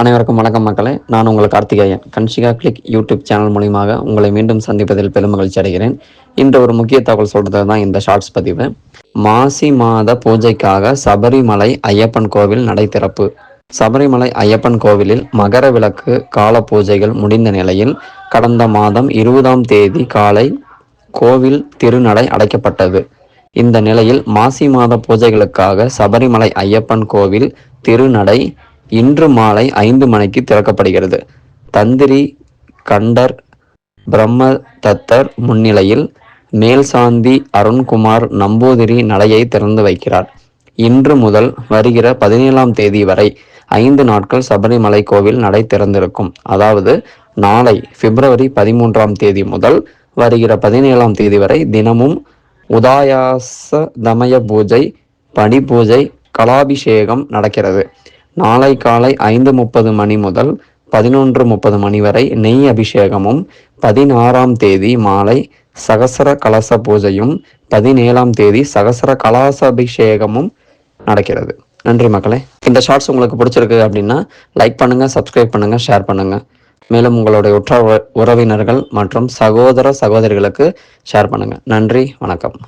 அனைவருக்கும் வணக்கம் மக்களே. நான் உங்கள் Karthikeyan. Kanshika click YouTube channel மூலியமாக உங்களை மீண்டும் சந்திப்பதில் பெருமகிழ்ச்சி அடைகிறேன். இன்று ஒரு முக்கிய தகவல் சொல்றது தான் இந்த ஷார்ட்ஸ் பதிவு. மாசி மாத பூஜைக்காக சபரிமலை ஐயப்பன் கோவில் நடை திறப்பு. சபரிமலை ஐயப்பன் கோவிலில் மகர விளக்கு கால பூஜைகள் முடிந்த நிலையில் கடந்த மாதம் இருபதாம் தேதி காலை கோவில் திருநடை அடைக்கப்பட்டது. இந்த நிலையில் மாசி மாத பூஜைகளுக்காக சபரிமலை ஐயப்பன் கோவில் திருநடை இன்று மாலை ஐந்து மணிக்கு திறக்கப்படுகிறது. தந்திரி கண்டர் பிரம்ம தத்தர் முன்னிலையில் மேல்சாந்தி அருண்குமார் நம்பூதிரி நடையை திறந்து வைக்கிறார். இன்று முதல் வருகிற பதினேழாம் தேதி வரை ஐந்து நாட்கள் சபரிமலை கோவில் நடை திறந்திருக்கும். அதாவது நாளை பிப்ரவரி பதிமூன்றாம் தேதி முதல் வருகிற பதினேழாம் தேதி வரை தினமும் உதாயாச தமய பூஜை படி பூஜை கலாபிஷேகம் நடக்கிறது. நாளை காலை ஐந்து முப்பது மணி முதல் பதினொன்று முப்பது மணி வரை நெய் அபிஷேகமும் பதினாறாம் தேதி மாலை சகசர கலச பூஜையும் பதினேழாம் தேதி சகசர கலாச அபிஷேகமும் நடக்கிறது. நன்றி மக்களே. இந்த ஷார்ட்ஸ் உங்களுக்கு பிடிச்சிருக்கு அப்படின்னா லைக் பண்ணுங்கள் சப்ஸ்கிரைப் பண்ணுங்கள் ஷேர் பண்ணுங்கள் மேலும் உங்களுடைய உற்ற உறவினர்கள் மற்றும் சகோதர சகோதரிகளுக்கு ஷேர் பண்ணுங்கள் நன்றி வணக்கம்.